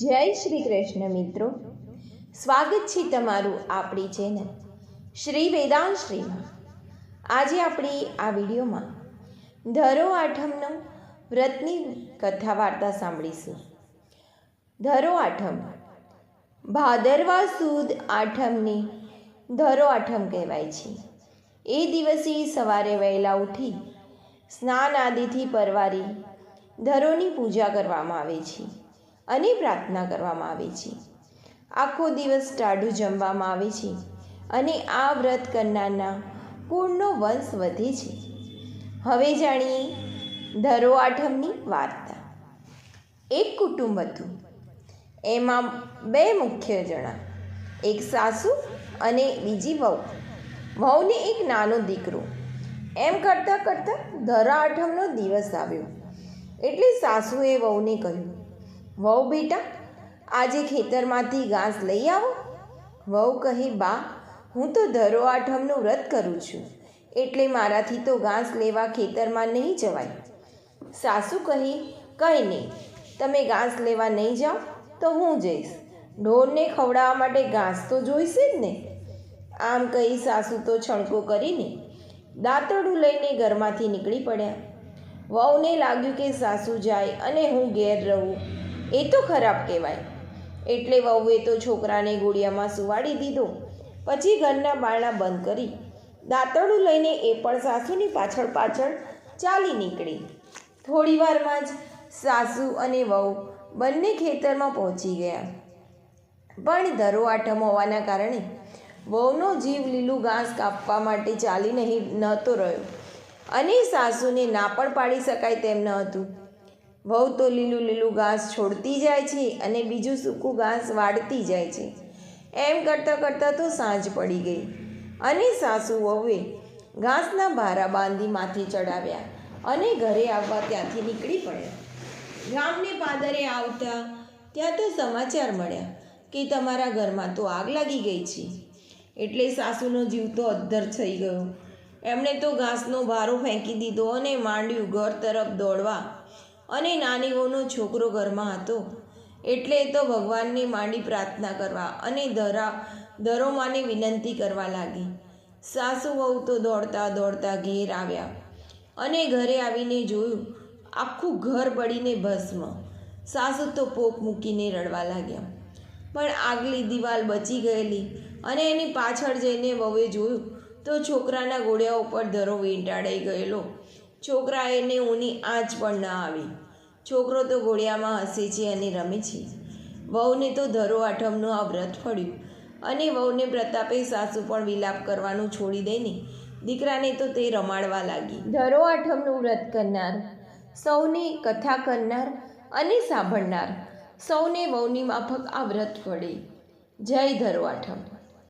જય શ્રી કૃષ્ણ મિત્રો. સ્વાગત છે તમારું આપણી ચેનલ શ્રી વેદાંત શ્રીમાં આજે આપણી આ વિડીયોમાં ધરો આઠમનો વ્રતની કથા વાર્તા સાંભળીશું. ધરો આઠમ, ભાદરવા સુદ આઠમને ધરો આઠમ કહેવાય છે. એ દિવસે સવારે વહેલા ઉઠી સ્નાન આદિથી પરવારી ધરોની પૂજા કરવામાં આવે છે. અને પ્રાર્થના કરવામાં આવે છે. આખો દિવસ ટાઢું જમવામાં આવે છે અને આ વ્રત કરનારના કુળનો વંશ વધે છે. હવે જાણીએ ધરો આઠમની વાર્તા. એક કુટુંબ હતું. એમાં બે મુખ્ય જણા, એક સાસુ અને બીજી વહુ. વહુને એક નાનો દીકરો. એમ કરતાં કરતાં ધરા આઠમનો દિવસ આવ્યો. એટલે સાસુએ વહુને કહ્યું વહુ બેટા, આજે ખેતરમાંથી ઘાસ લઈ આવો. વહુ કહે, બા, હું તો ધરો આઠમનું વ્રત કરું છું, એટલે મારાથી તો ઘાસ લેવા ખેતરમાં નહીં જવાય. સાસુ કહી, કંઈ નહીં, તમે ઘાસ લેવા નહીં જાઓ, તો હું જઈશ. ઢોરને ખવડાવવા માટે ઘાસ તો જોઈશે જ ને. આમ કહી સાસુ તો છણકો કરીને દાંતરડું લઈને ઘરમાંથી નીકળી પડ્યા. વહુને લાગ્યું કે સાસુ જાય અને હું ઘેર રહું. એ તો ખરાબ કહેવાય. એટલે વહુએ તો છોકરાને ગોળિયામાં સુવાડી દીધો. પછી ઘરના બારણા બંધ કરી દાંતરડું લઈને એ પણ સાસુની પાછળ પાછળ ચાલી નીકળી. થોડી વારમાં જ સાસુ અને વહુ બંને ખેતરમાં પહોંચી ગયા. પણ ધરો આઠમ હોવાના કારણે વહુનો જીવ લીલું ઘાસ કાપવા માટે ચાલી નહીં નહોતો રહ્યો. અને સાસુને ના પણ પાડી શકાય તેમ ન હતું. વહુ તો લીલું લીલું ઘાસ છોડતી જાય છે અને બીજું સૂકું ઘાસ વાળતી જાય છે. એમ કરતાં કરતાં તો સાંજ પડી ગઈ અને સાસુ વહુએ ઘાસના ભારા બાંધી માથે ચડાવ્યા અને ઘરે આવવા ત્યાંથી નીકળી પડ્યા. ગામને પાદરે આવતા ત્યાં તો સમાચાર મળ્યા કે તમારા ઘરમાં તો આગ લાગી ગઈ છે. એટલે સાસુનો જીવ તો અદ્ધર થઈ ગયો. એમણે તો ઘાસનો ભારો ફેંકી દીધો અને માંડ્યું ઘર તરફ દોડવા અને નાનીઓનો છોકરો ઘરમાં હતો. એટલે તો ભગવાનને માંડી પ્રાર્થના કરવા અને ધરા ધરોમાને વિનંતી કરવા લાગી. સાસુ વહુ તો દોડતા દોડતા ઘેર આવ્યા અને ઘરે આવીને જોયું, આખું ઘર પડીને ભસ્મ. સાસુ તો પોક મૂકીને રડવા લાગ્યા. પણ આગલી દિવાલ બચી ગયેલી અને એની પાછળ જઈને વહુએ જોયું, તો છોકરાના ગોળિયા ઉપર ધરો વીંટાડાઈ ગયેલો. છોકરા એને ઊની આંચ પણ ન આવી. છોકરો તો ગોળિયામાં હસે છે અને રમે છે. વહુને તો ધરો આઠમનું આ વ્રત ફળ્યું. અને વહુને પ્રતાપે સાસુ પણ વિલાપ કરવાનું છોડી દઈને દીકરાને તો તે રમાડવા લાગી. ધરો આઠમનું વ્રત કરનાર, સૌને કથા કરનાર અને સાંભળનાર. સૌને વહુની માફક આ વ્રત ફળે. જય ધરો આઠમ.